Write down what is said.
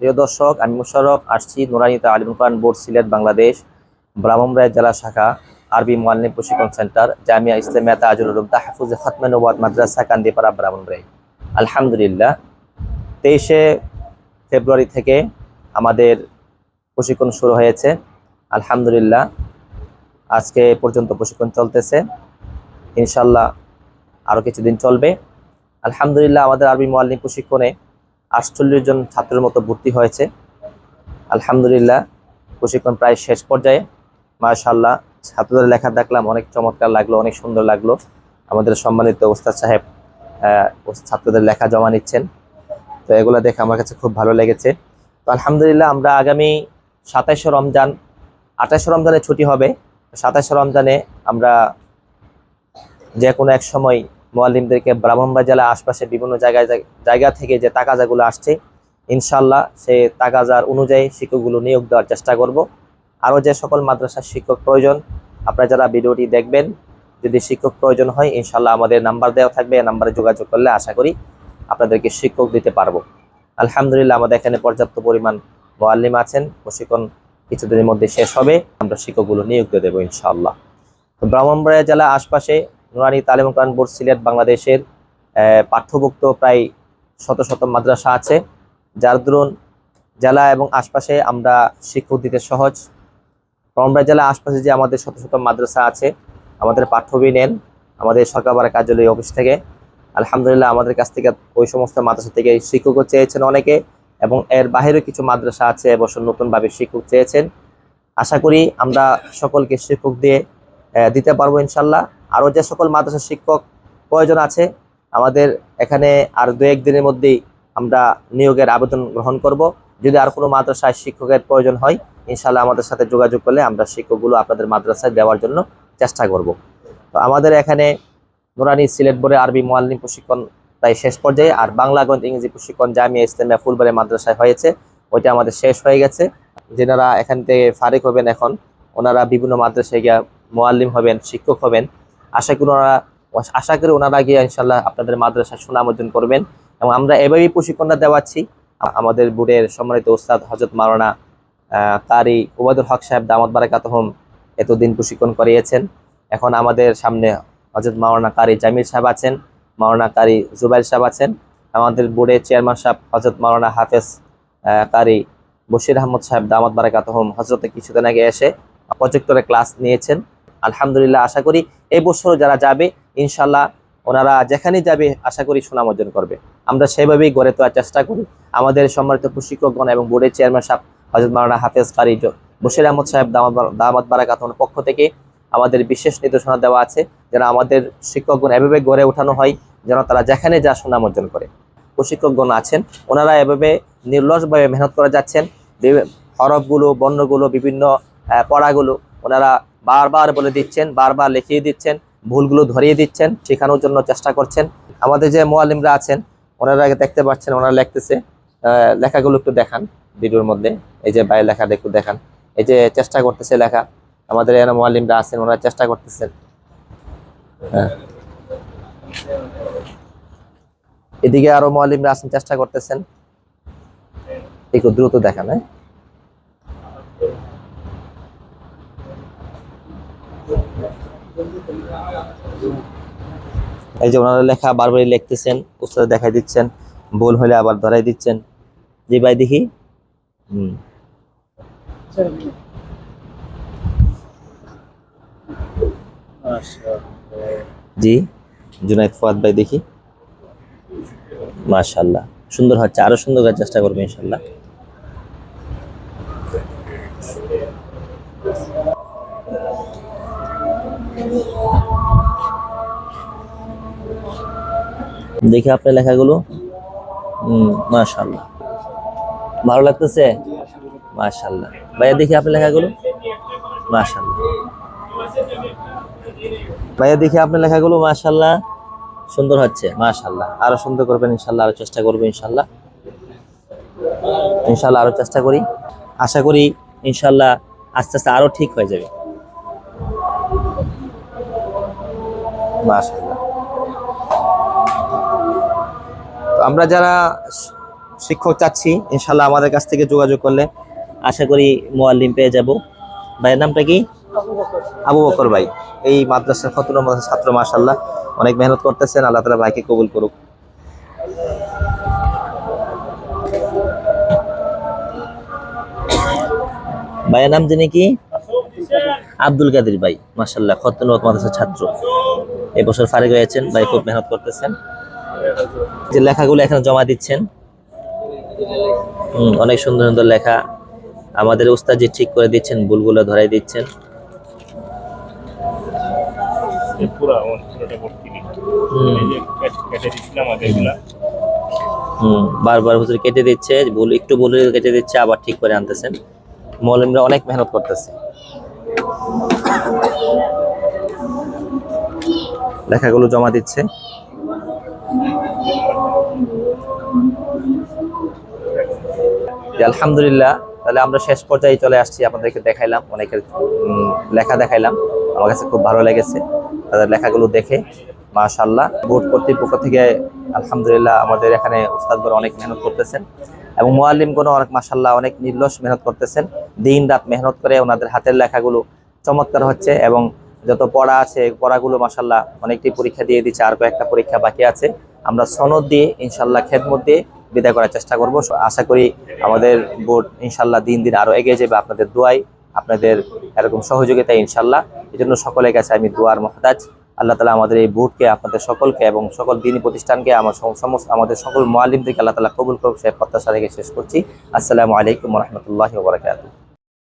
প্রিয় দর্শক, আমি মুশারফ আসছি নুরানিত আলিম কোরআন বোর্ড সিলেট, বাংলাদেশ ব্রাহ্মণরায় জেলা শাখা, আরবি মোয়াল্লিম প্রশিক্ষণ সেন্টার, জামিয়া ইসলামিয়া তাজুল উলুম তাহফুজ খতমে নবাদ মাদ্রাসা, কান্দিপাড়া ব্রাহ্মণরাই আলহামদুলিল্লাহ, তেইশে ফেব্রুয়ারি থেকে আমাদের প্রশিক্ষণ শুরু হয়েছে। আলহামদুলিল্লাহ, আজকে পর্যন্ত প্রশিক্ষণ চলতেছে। ইনশাল্লাহ আরও কিছুদিন চলবে। আলহামদুলিল্লাহ, আমাদের আরবি মোয়াল্লিম প্রশিক্ষণে আটচল্লিশ জন ছাত্রের মতো ভর্তি হয়েছে। আলহামদুলিল্লাহ, প্রশিক্ষণ প্রায় শেষ পর্যায়ে। মাশাল্লাহ ছাত্রদের লেখা দেখলাম, অনেক চমৎকার লাগল, অনেক সুন্দর লাগল। আমাদের সম্মানিত ওস্তাদ সাহেব ছাত্রদের লেখা জমা নিচ্ছেন। তো এগুলো দেখে আমার কাছে খুব ভালো লেগেছে। তো আলহামদুলিল্লাহ, আমরা আগামী সাতাইশে রমজান আঠাশে রমজানে ছুটি হবে। সাতাশে রমজানে আমরা যে কোনো এক সময় মোয়াল্লিমদেরকে ব্রাহ্মণবাড়ি জেলা আশপাশে বিভিন্ন জায়গায় জায়গা থেকে যে তাকাজাগুলো আসছে ইনশাল্লাহ সে তাকাজার অনুযায়ী শিক্ষকগুলো নিয়োগ দেওয়ার চেষ্টা করব। আরও যে সকল মাদ্রাসার শিক্ষক প্রয়োজন, আপনারা যারা ভিডিওটি দেখবেন, যদি শিক্ষক প্রয়োজন হয় ইনশাল্লাহ আমাদের নাম্বার দেওয়া থাকবে, এই নাম্বারে যোগাযোগ করলে আশা করি আপনাদেরকে শিক্ষক দিতে পারব। আলহামদুলিল্লাহ, আমাদের এখানে পর্যাপ্ত পরিমাণ মোয়াল্লিম আছেন। প্রশিক্ষণ কিছুদিনের মধ্যে শেষ হবে। আমরা শিক্ষকগুলো নিয়োগ দেবো, ইনশাআল্লাহ। তো ব্রাহ্মণবাড়িয়া জেলা আশপাশে নুরানি তালিম কোরআন বোর্ড সিলেট বাংলাদেশের পাঠ্যভুক্ত প্রায় শত শত মাদ্রাসা আছে। যার দরুন জেলা এবং আশপাশে আমরা শিক্ষক দিতে সহজ। ব্রাহ্মণবাড়িয়া জেলা আশপাশে যে আমাদের শত শত মাদ্রাসা আছে, আমাদের পাঠ্য বই নেন আমাদের সরকার বাড়া কার্যালয় অফিস থেকে, আলহামদুলিল্লাহ আমাদের কাছ থেকে ওই সমস্ত মাদ্রাসা থেকে শিক্ষকও চেয়েছেন অনেকে এবং এর বাইরেও কিছু মাদ্রাসা আছে, এবছর নতুনভাবে শিক্ষক চেয়েছেন। আশা করি আমরা সকলকে শিক্ষক দিয়ে দিতে পারব ইনশাল্লাহ। আরও যে সকল মাদ্রাসা শিক্ষক প্রয়োজন আছে, আমাদের এখানে আর দু এক দিনের মধ্যেই আমরা নিয়োগের আবেদন গ্রহণ করব। যদি আর কোনো মাদ্রাসায় শিক্ষকের প্রয়োজন হয় ইনশাল্লাহ আমাদের সাথে যোগাযোগ করলে আমরা শিক্ষকগুলো আপনাদের মাদ্রাসায় দেওয়ার জন্য চেষ্টা করব। তো আমাদের এখানে নুরানি সিলেট বোর্ডে আরবি মোয়াল্লিম প্রশিক্ষণ তাই শেষ পর্যায়ে, আর বাংলা গণিত ইংরেজি প্রশিক্ষণ জামিয়া ইসলামিয়া ফুলবাড়ি মাদ্রাসায় হয়েছে। ওইটা আমাদের শেষ হয়ে গেছে। যেনারা এখান থেকে ফারিক হবেন এখন, ওনারা বিভিন্ন মাদ্রাসায় গিয়ে মোয়াল্লিম হবেন, শিক্ষক হবেন আশা করি ওনারা, আশা করি ওনারা গিয়ে ইনশাল্লাহ আপনাদের মাদ্রাসায় সুনাম অর্জন করবেন এবং আমরা এভাবেই প্রশিক্ষণটা দেওয়াচ্ছি। আমাদের বোর্ডের সম্মানিত ওস্তাদ হজরত মারানা কারি ওবায়দুল হক সাহেব দামদ বারাকাতহম এতদিন প্রশিক্ষণ করিয়েছেন। এখন আমাদের সামনে হজরত মাওলানা কারি জামির সাহেব আছেন, মাওলানা কারি জুবাইর সাহেব আছেন, আমাদের বোর্ডের চেয়ারম্যান সাহেব হজরত মাওলানা হাফেজ কারি বশির আহমদ সাহেব দামত বারাকাত বারাকাতহম হজরতে কিছুদিন আগে এসে প্রজেক্টরে ক্লাস নিয়েছেন। আলহামদুলিল্লাহ, আশা করি এই বছরও যারা যাবে ইনশাল্লাহ ওনারা যেখানেই যাবে, আশা করি সুনাম অর্জন করবে। আমরা সেভাবেই গড়ে তোলার চেষ্টা করি। আমাদের সম্মানিত প্রশিক্ষকগণ এবং বোর্ডের চেয়ারম্যান সাহেব হজরত মারানা হাফেজ কারি বশির আহমদ সাহেব দামাত বার- দামাত বারাকাতহমের পক্ষ থেকে আমাদের বিশেষ নির্দেশনা দেওয়া আছে, যেন আমাদের শিক্ষকগণ এভাবে গড়ে ওঠানো হয়, যেন তারা যেখানে যা সুনাম অর্জন করে। প্রশিক্ষকগণ আছেন, ওনারা এভাবে নির্লসভাবে মেহনত করে যাচ্ছেন। হরফগুলো, বর্ণগুলো, বিভিন্ন পড়াগুলো ওনারা বারবার বলে দিচ্ছেন, বারবার লিখিয়ে দিচ্ছেন, ভুলগুলো ধরিয়ে দিচ্ছেন, শেখানোর জন্য চেষ্টা করছেন। আমাদের যে মোয়ালিমরা আছেন, ওনারা দেখতে পাচ্ছেন, ওনারা লিখতেছে লেখাগুলো একটু দেখান ভিডিওর মধ্যে। এই যে বাইরে লেখাটা একটু দেখান। এই যে চেষ্টা করতেছে লেখা, আমাদের এখানে মোয়ালিমরা আছেন, ওনারা চেষ্টা করতেছেন। হ্যাঁ। এদিকে আরও মোয়ালিমরা আছেন, চেষ্টা করতেছেন। একটু দ্রুত দেখান হ্যাঁ। এই যে ওনারা লেখা বারবারই লিখতেছেন, উস্তাদ দেখাই দিচ্ছেন, ভুল হলে আবার ধরাই দিচ্ছেন। জি ভাই, দেখি। জি, জুনাইদ ফুয়াদ ভাই, দেখি। মাশাল্লাহ সুন্দর হচ্ছে, আরও সুন্দর চেষ্টা করব ইনশাল্লাহ দেখি আপনার লেখাগুলো মাশাল্লাহ ভালো লাগতেছে? মাশাল্লাহ ভাইয়া, দেখি আপনার লেখাগুলো। মাশাল্লাহ ভাইয়া, দেখি আপনার লেখাগুলো মাশাল্লাহ সুন্দর হচ্ছে মাশাল্লাহ আরও সুন্দর করবেন ইনশাল্লাহ আরও চেষ্টা করব ইনশাল্লাহ ইনশাল্লাহ আরও চেষ্টা করি। আশা করি ইনশাল্লাহ আস্তে আস্তে আরও ঠিক হয়ে যাবে। মাশাল্লাহ তো আমরা যারা শিক্ষক চাচ্ছি ইনশাল্লাহ আমাদের কাছ থেকে যোগাযোগ করলে আশা করি মোয়াল্লিম পেয়ে যাব। ভাইয়ের নামটা কি? আবু বকর। ভাই। এই মাদ্রাসার মাদ্রাসার ছাত্র মাশাল্লাহ অনেক মেহনত করতেছেন আল্লাহ তালা ভাইকে কবুল করুক। ভাইয়ের নাম যিনি কি? আব্দুল কাদির ভাই মাশাল্লাহ খতন মাদ্রাসার ছাত্র। এবছর ফারিক হয়েছেন ভাই খুব মেহনত করতেছেন। যে লেখাগুলো এখানে জমা দিচ্ছেন। হুম, অনেক সুন্দর সুন্দর লেখা। আমাদের উস্তাদ যে ঠিক করে দিচ্ছেন ভুলগুলো ধরাই দিচ্ছেন। হুম, বারবার হুজুর কেটে দিচ্ছে ভুল একটু ভুল কেটে দিচ্ছে আবার ঠিক করে আনতেছেন। মৌলমরা অনেক মেহনত করতেছে। লেখাগুলো জমা দিচ্ছে। আলহামদুলিল্লাহ। তাহলে আমরা শেষ পর্যায়ে চলে আসছি, আপনাদেরকে দেখাইলাম, অনেকের লেখা দেখাইলাম। আমার কাছে খুব ভালো লেগেছে। তাদের লেখাগুলো দেখে মাশাল্লাহ বোর্ড কর্তৃপক্ষ থেকে, আলহামদুলিল্লাহ, আমাদের এখানে উস্তাদগণ অনেক মেহনত করতেছেন। এবং মোয়াল্লিমগণও অনেক মাশাল্লাহ অনেক নির্লস মেহনত করতেছেন। দিন রাত মেহনত করে ওনাদের হাতের লেখাগুলো চমৎকার হচ্ছে এবং যত পড়া আছে, পড়াগুলো মাশাল্লাহ অনেকটি পরীক্ষা দিয়ে দিচ্ছে, আর কয়েকটা পরীক্ষা বাকি আছে। আমরা সনদ দিয়ে ইনশাল্লাহ খেদমত দিয়ে বিদায় করার চেষ্টা করব। আশা করি আমাদের বোর্ড ইনশাল্লাহ দিন দিন আরও এগিয়ে যাবে আপনাদের দোয়াই আপনাদের এরকম সহযোগিতা ইনশাল্লাহ এই জন্য সকলের কাছে আমি দোয়ার মহতাজ। আল্লাহ তালা আমাদের এই বোর্ডকে, আপনাদের সকলকে এবং সকল দিনী প্রতিষ্ঠানকে, আমার সমস্ত, আমাদের সকল মোয়ালিমদেরকে আল্লাহ তালা কবুল করুক, সে প্রত্যাশা রেখে শেষ করছি। আসসালামু আলাইকুম রহমতুল্লাহ বরাকাতুহ।